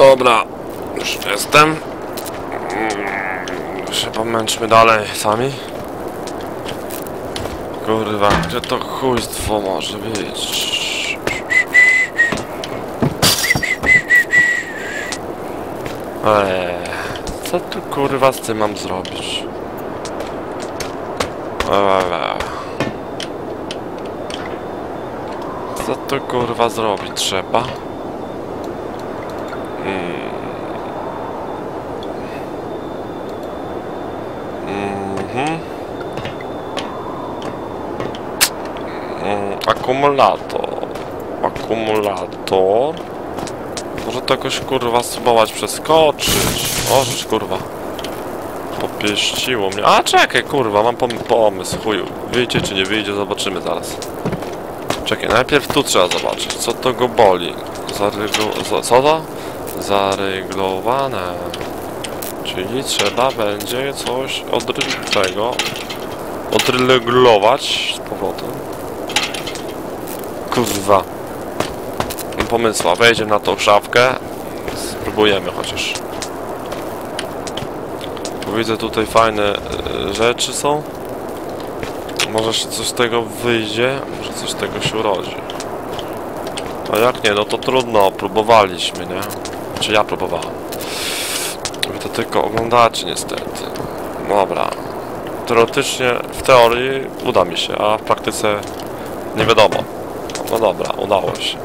Dobra, już jestem. Mm, Się pomęczmy dalej sami. Kurwa, gdzie to chujstwo może być? Eee, co tu kurwa z tym mam zrobić? Eee. Co tu kurwa zrobić trzeba? Mhm. Mm, akumulator. Akumulator. Może to jakoś kurwa spróbować przeskoczyć. O, rzecz kurwa. Popieściło mnie. A czekaj, kurwa, mam pom pomysł. Chuju. Wyjdzie czy nie wyjdzie, zobaczymy zaraz. Czekaj, najpierw tu trzeba zobaczyć, co to go boli. Zaryglu... za- Co to? Zaryglowane. Czyli trzeba będzie coś odryglować. Odryglować z powrotem. Kurwa. Mam pomysła. Wejdziemy na tą szafkę. Spróbujemy chociaż. Bo widzę tutaj fajne e, rzeczy są. Może coś z tego wyjdzie, może coś z tego się urodzi. A jak nie, no to trudno, próbowaliśmy, nie? Czy ja próbowałem. Wy to tylko oglądacie niestety. Dobra. Teoretycznie, w teorii uda mi się, a w praktyce nie wiadomo. No dobra, udało się.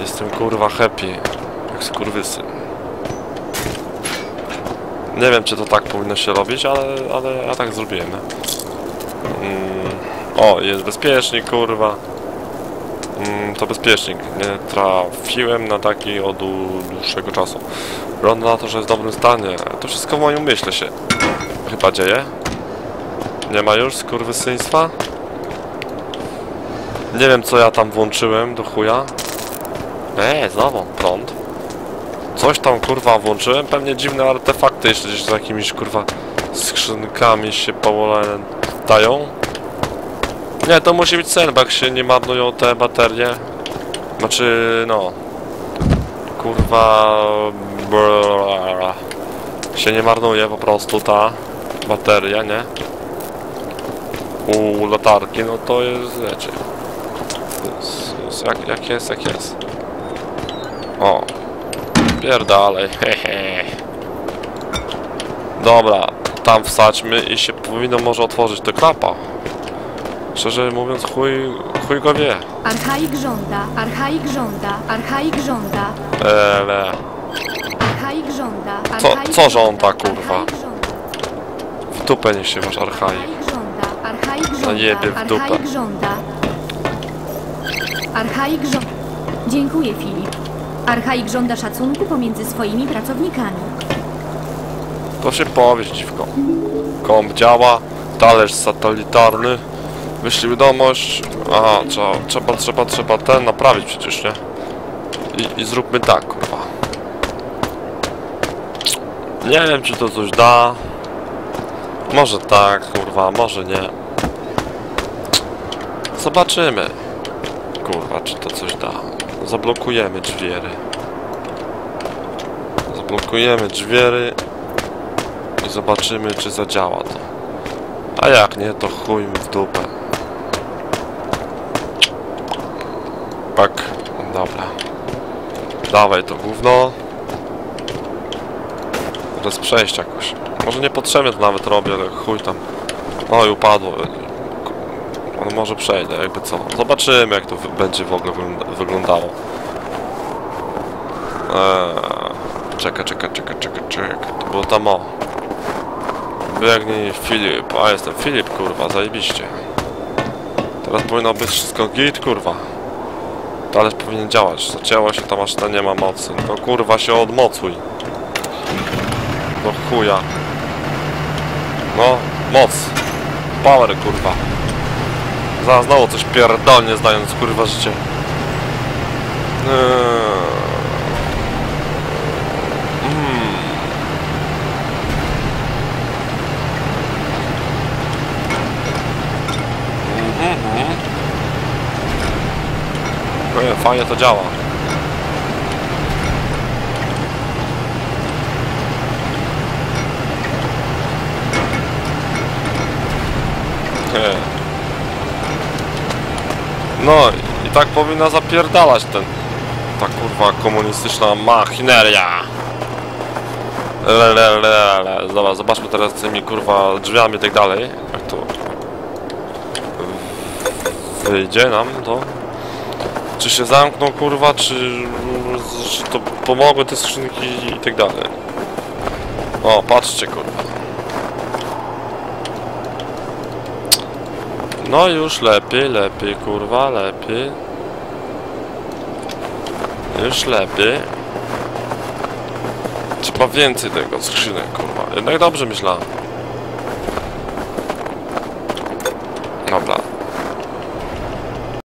Jestem kurwa happy, jak skurwysyn. Nie wiem, czy to tak powinno się robić, ale, ale ja tak zrobiłem. Mm. O, jest bezpiecznik, kurwa. Mm, to bezpiecznik. Nie trafiłem na taki od dłu- dłuższego czasu. Wygląda na to, że jest w dobrym stanie. To wszystko w moim myśle się chyba dzieje. Nie ma już skurwysyństwa? Nie wiem, co ja tam włączyłem do chuja. Eee, znowu prąd. Coś tam kurwa włączyłem, pewnie dziwne artefakty jeszcze gdzieś z jakimiś kurwa skrzynkami się dają. Nie, to musi być jak się nie marnują te baterie. Znaczy, no. Kurwa. brrr, Się nie marnuje po prostu ta bateria, nie? U latarki, no to jest, wiecie. Jak, jak jest, jak jest. O. Pierdalej, hehe. Dobra, tam wsadźmy i się powinno może otworzyć to klapa. Szczerze mówiąc, chuj, chuj go wie. Archaik żąda, archaik żąda, archaik żąda, Ele. archaik żąda. Co- archaik co żąda, kurwa? Archaik żąda, W dupę niech się masz archaik. archaik żąda, archaik żąda, w dupę. archaik żąda. Archaik żąda. Dziękuję, Filip. Archaik żąda szacunku pomiędzy swoimi pracownikami. To się powie, dziwko. Komp działa, talerz satelitarny. Wyślij wiadomość. Aha, trzeba, trzeba, trzeba, trzeba ten naprawić przecież, nie? I, I zróbmy tak, kurwa. Nie wiem, czy to coś da. Może tak, kurwa, może nie. Zobaczymy. Kurwa, czy to coś da. Zablokujemy drzwiery. Zablokujemy drzwiery i zobaczymy, czy zadziała to. A jak nie, to chuj w dupę. Tak, dobra. Dawaj to gówno. Teraz przejść jakoś. Może niepotrzebnie to nawet robię, ale chuj tam. O i upadło. No może przejdę, jakby co. Zobaczymy jak to będzie w ogóle wygląda- wyglądało. Eee, czekaj, czekaj, czekaj, czekaj, czekaj. To było tam o. Biegnij Filip, a jestem Filip kurwa, zajebiście. Teraz powinno być wszystko git kurwa. Talerz powinien działać, zacięło się ta maszyna, nie ma mocy. No kurwa się odmocuj. Do chuja. No, moc. Power kurwa. Zaraz znowu coś pierdolnie zdając kurwa życie. Eee. fajnie to działa. No i tak powinna zapierdalać ten ta kurwa komunistyczna machineria. Lelelele. Dobra, zobaczmy teraz tymi kurwa drzwiami i tak dalej. Jak to wyjdzie nam to? Czy się zamkną kurwa, czy, czy to pomogły te skrzynki i tak dalej. O, patrzcie kurwa. No już lepiej, lepiej kurwa, lepiej. Już lepiej. Trzeba więcej tego skrzynek kurwa. Jednak dobrze myślałem.